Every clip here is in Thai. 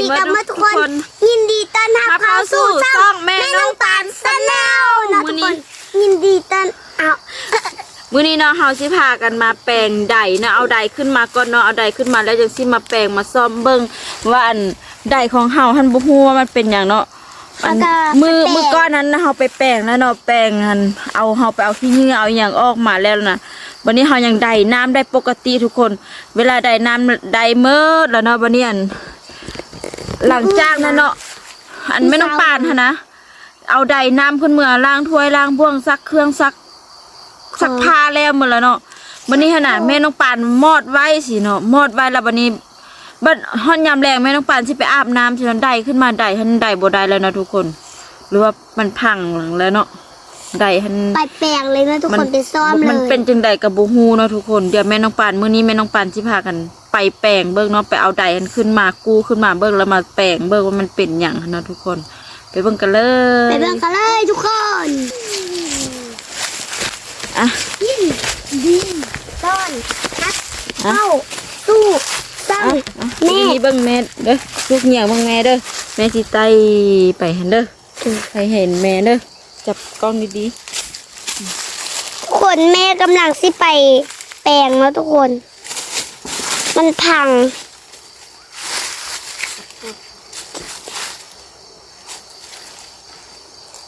ดีหมกับดเมื่อทุกคนทุกคน ยินดีต้อนรับรับเข้าเข้าสู่สู่ช่องแม่น้องปานสแนลนะมื้ทุอกนี้คนยินดีต้อนเอามื้อนี้เนาะเฮาสิพากันมาแปลงใดนะเอาใดขึ้นมาก่อนเนาะเอาใดขึ้นมาแล้วจังสิมาแปลงมาซ่อมเบิ่งว่าอันใดของเฮาหันบ่ฮู้ว่ามันเป็นหยังเนาะอันมือมือก้อนนั้นนะเฮาไปแปลงแล้วเนาะแปลงหันเอาเฮาไปเอาขี้เหงื่อเอาอหย่างออกมาแล้วนะวันนี้เฮายังใดน้ำได้ปกติทุกคน เวลาใดน้ำใดเมิดแล้วเนาะวันนี้อัน หลังจากนั้นเนาะอันไม่ต้องปานหั้นนะเอาใดน้ำขึ้นเมื่อล้างถ้วยล้างบ้วงซักเครื่องซักซักผ้าแล้วหมดแล้วเนาะวันนี้ขนาดแม่น้องปานมอดไว้สิเนาะมอดไว้แล้ววันนี้บัดฮ้อนยามแรงแม่น้องปานสิไปอาบน้ำสินั้นใดขึ้นมาใดหันใดบ่ได้แล้วนะทุกคน หรือว่ามันพังแล้วเนาะใดหันไปแปลงเลยนะทุกคนไปซ่อมเลยมันเป็นจังใดกับบูฮูเนาะทุกคนเดี๋ยวแม่น้องปานมื้อนี้แม่น้องปานสิพากัน ไปแปลงเบิ่งเนาะไปเอาใดอันขึ้นมากู้ขึ้นมาเบิ่งแล้วมาแปลงเบิ่งว่ามันเป็นหยังหั้นเนาะทุกคน ไปเบิ่งกันเลยไปเบิ่งกันเลยทุกคนอะยินดีต้อนรับเข้าสู่ซ่องอะแม่นี่เบิ่งแม่เด้อลูกเหนียวเบิ่งแม่เด้อแม่สิไตไปหันเด้อไปเห็นแม่เด้อจับกล้องดีทุกคนแม่กำลังสิไปแปลงแล้วทุกคน มันพัง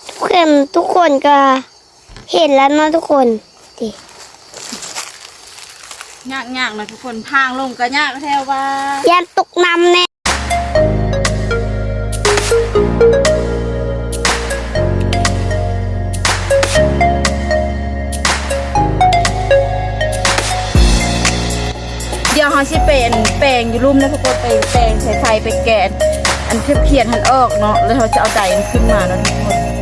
ทุกคนทุกคนก็เห็นแล้วเนาะทุกคนดิๆยากๆนะทุกคนทางลงก็ยากแท้ว่ายันตกน้ำแน่าสิเป็นแปลงอยู่รุ่มแล้วทุกคนไปแปลงใส่ไฟไปแกนอันเขียนมันออกเนาะแล้วเราจะเอาใจมันขึ้นมาเนาะทุกคน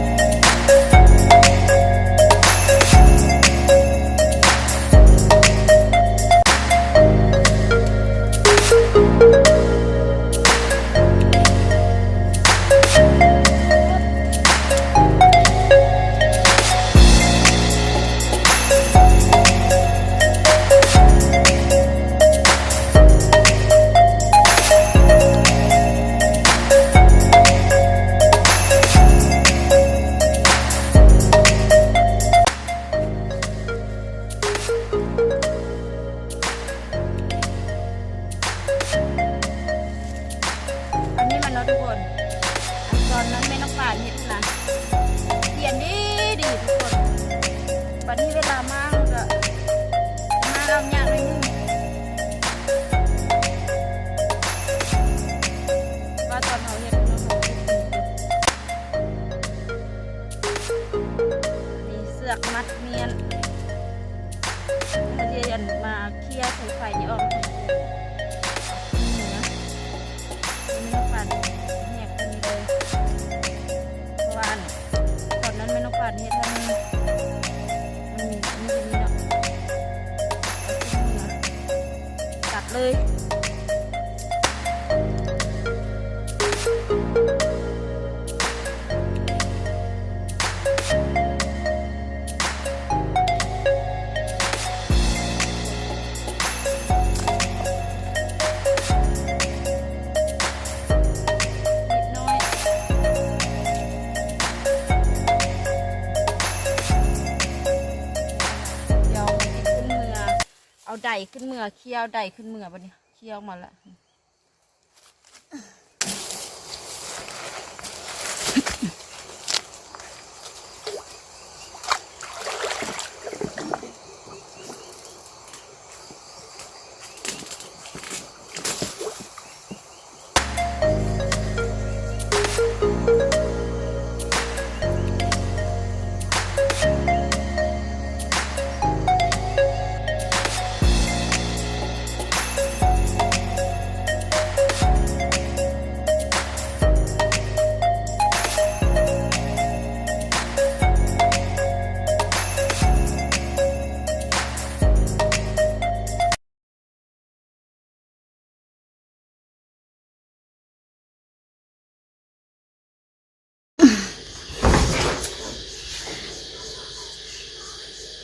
ร์สา ไดขึ้นเมือเคี่ยวไดขึ้นเมือปะเนี่ยเคี่ยวมาละ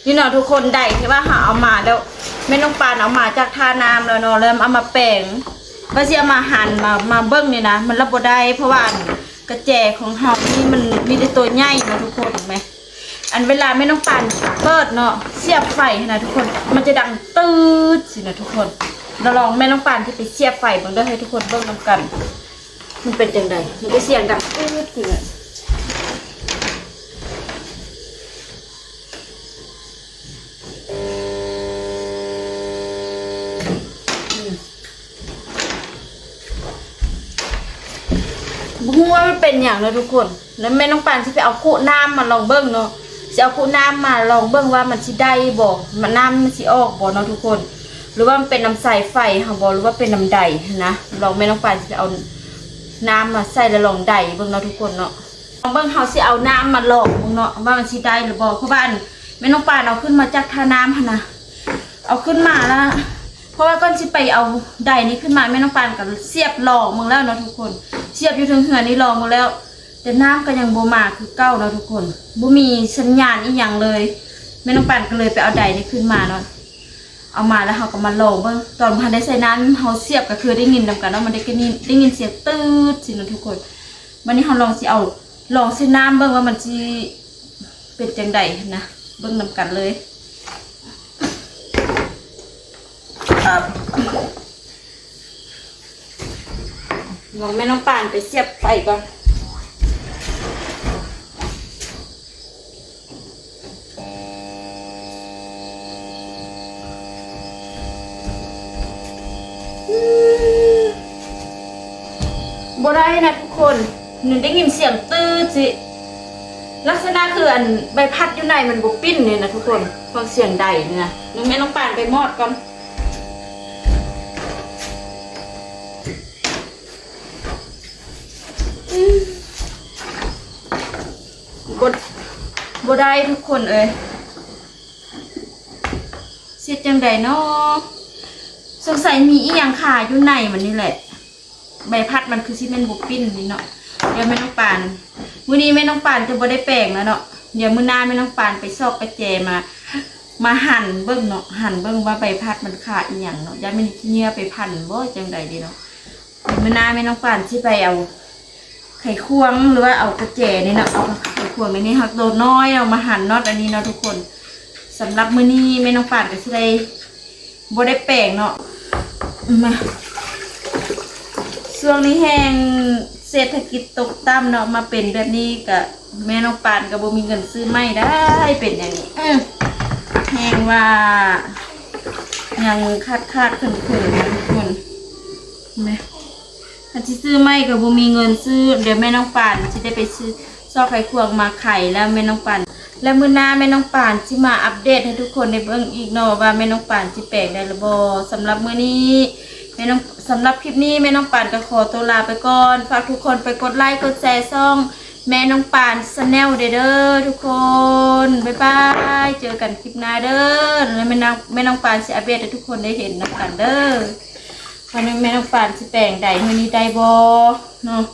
นี่เนาะทุกคนได้ที่ว่าหาเอามาแล้วแม่น้องปานเอามาจากท่าน้ำแล้วเนาะแล้วเอามาแปลงว่าสิเอามาหั่นมามาเบิ่งนี่นะมันรับบ่ได้เพราะว่ากระแจของเฮานี่มันมีแต่ตัวใหญ่นะทุกคนเห็นไหมอันเวลาแม่น้องปานเปิดเนาะเสียบไฟนะทุกคน มันจะดังตืดสินะทุกคนเราลองแม่น้องปานที่ไปเสียบไฟเบิ่งด้อให้ทุกคนเบิ่งนํกัน มันเป็นจังไดมันก็เสียงดังตืดสิน่ะ บัวามัน เป็นอย่างเนาะทุกคน แล้วแม่น้องปานสิไปเอาคู่น้ำมาลองเบิ้งเนาะสิเอาคู่น้ำมาลองเบิ้งว่ามันสิได้บ่มันน้ำมันสิออกบ่เนาะทุกคน หรือว่ามันเป็นน้ำใสไฟค่ะบ่หรือว่าเป็นน้ำใดนะลองแม่น้องปานสิไปเอาน้ำมาใส่แล้วลองใดเบิ่งเนาะทุกคนเนาะลองเบิ่งเฮาสิเอาน้ำมาลองเบิ่งเนาะว่ามันสิได้หรือบ่เพราะว่านแม่น้องปานเอาขึ้นมาจากท่าน้ำนนะเอาขึ้นมาแล้วเพราะว่าก้อนสิไปเอาไดนี้ขึ้นมาแม่น้องปานกับเสียบหลอกมึงแล้วเนาะทุกคน เสียบอยู่ถึงเหือนี่ลอกมึงแล้ว แต่น้ำก็ยังบ่มาคือเก้าเนาะทุกคนบ่มีสัญญาณอีหยังเลยแม่น้องปานก็เลยไปเอาไดนี้ขึ้นมาเนาะเอามาแล้วเขาก็มาลองเบิ่งตอนพันได้ใส่น้ำเขาเสียบก็คือได้ยินนำกันเนาะมันได้ก็นี่ได้ยินเสียงตืดสิเนาะทุกคนวันนี้เขาลองสิเอาลองใส่น้ำเบิ่งว่ามันสิเป็นจังไดนะเบิ่งนำกันเลยครับ ลองแม่น้องป่านไปเสียบไฟก่อนบ่ได้นะทุกคนหนูได้ยินเสียงตื้อสิลักษณะคืออันใบพัดอยู่ในมันบ่ปิ้นเนี่ยนะทุกคนฟังเสียงใดเนี่ยนะนึงแม่น้องป่านไปมอดก่อน ดบได้ทุกคนเอ้ยเสียจังใดเนาะสงสัยมีอีหยังขาอยู่ในมันนี่แหละ ใบพัดมันคือที่เป็นบุปปิ้นนี่เนาะเดี๋ยวแม่น้องปานมื้อนี้แม่น้องปานจะบ่ได้แปลงแล้วเนาะเดี๋ยวมื้อหน้าแม่น้องปานไปซอกไปแจมา มาหั่นเบิ่งเนาะหั่นเบิ่งว่าใบพัดมันขาดอีหยังเนาะอย่ามันขี้เหงื่อไปพันบ่จังใดดีเนาะมื้อหน้าแม่น้องปานสิไปเอาไข่ควงหรือว่าเอากระเจนี่เนาะเอา ไข่วงในนี้หักโดนน้อยเอามาหั่นน็อตอันนี้เนาะทุกคนสำหรับมื้อนี้แม่น้องป่านก็สิได้บ่ได้แป้งเนาะมาช่วงนี้แห้งเศรษฐกิจตกต่ำเนาะมาเป็นแบบนี้ก็แม่น้องปานก็บ่มีเงินซื้อไม่ได้เป็นอย่างนี้แห้งว่า ยังคาดคาดเขินเขินนะทุกคนเห็นไหมถ้าที่ซื้อไม่กับบุมีเงินซื้อ เดี๋ยวแม่น้องปานจะได้ไปซื้อ ซอกไข่ควงมาไข่แล้วแม่น้องปานแล้วมื้อหน้าแม่น้องปานสิมาอัปเดตให้ทุกคนได้เบิ่งอีกเนาะว่าแม่น้องปานสิแปลกได้หรือบ่สำหรับมื้อนี้แม่น้องสำหรับคลิปนี้แม่น้องปานก็ขอตัวลาไปก่อนฝากทุกคนไปกดไลค์กดแชร์ซ่องแม่น้องปานสแนลเด้อทุกคน บ๊ายบาย เจอกันคลิปหน้าเด้อแล้วแม่น้องแม่น้องปานสิอัปเดตให้ทุกคนได้เห็นนํกันเด้อวันนี้แม่น้องปานสิแปลงใดมื้อนี้ได้บ่เนาะ